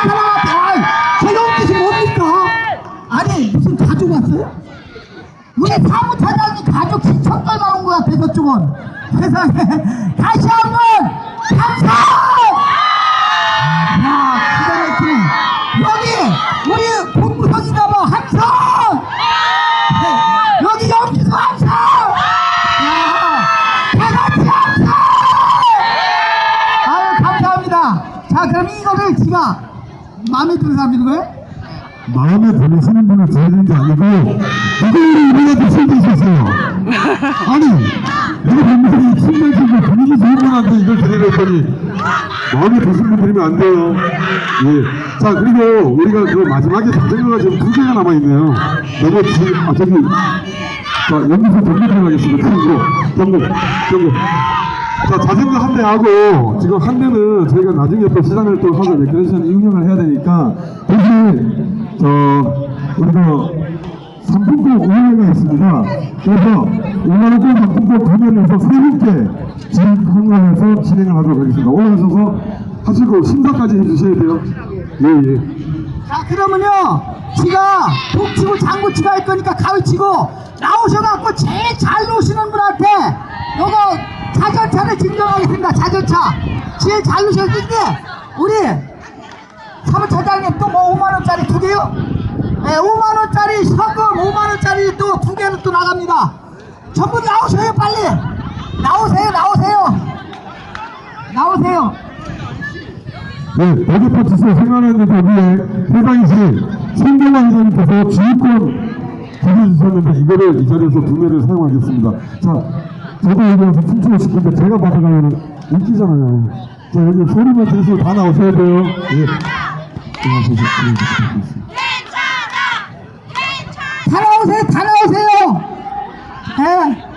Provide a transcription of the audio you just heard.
아, 저 용기시 뭡니까? 아니 무슨 가족 왔어요? 우리 사무차장이 가족 친척 닮아온 것 같아서 쪽은 세상에 다시 한 번 감사! 야 기가 막히네 여기 우리 본부장이나 봐 함성! 네, 여기 영기도 함성! 야 다같이 함성! 아유 감사합니다 자 그럼 이거를 지가 마음에 드는 사람 있는 거예요? 마음에 들으시는 분을 드리는 게 아니고 이걸 우리한테 숨기셨어요? 아니 우리 분들이 신경쓰고 분위기 좋은 분한테 이걸 드리려 했더니? 마음에 드시는 분 드리면 안 돼요. 예. 자 그리고 우리가 그 마지막에 자전거가 지금 두 개가 남아있네요. 너무 지, 아 저기 자 여기서 경고 들어가겠습니다. 경고 경고 경고 자 자전거 한 대 하고 지금 한 대는 저희가 나중에 또 시장을 또 하고 레크레이션 운영을 해야 되니까 대신 저 우리가 상품권 운영회가 있습니다. 그래서 5만원권 상품권 구매를 해서 세 분께 진행하면서 진행을 하도록 하겠습니다. 올라가셔서 하시고 심사까지 해주셔야 돼요. 예, 예. 자 그러면요 지가 북치고 장구치고 할 거니까 가위치고 나오셔갖고 제일 잘 노시는 분한테 요거 자전차를 증정하겠습니다 자전차 제일 잘 노셨는데 우리 사무차장님 또 뭐 5만원짜리 두 개요? 네 5만원짜리 현금 5만원짜리 또 두 개는 또 나갑니다 전부 나오셔요 빨리 나오세요 나오세요 나오세요 네, 지수 생활하는 위에 해당시 신경환 회장님께서 지휘권 드려주셨는데 이거를 이 자리에서 두 매를 사용하겠습니다. 자, 저도 여기 와서 춤추고 싶은데 제가 받아가면 웃기잖아요. 자, 여기 소리만 들으시고 다 나오셔야 돼요. 예. 다 나오세요, 다 나오세요. 예.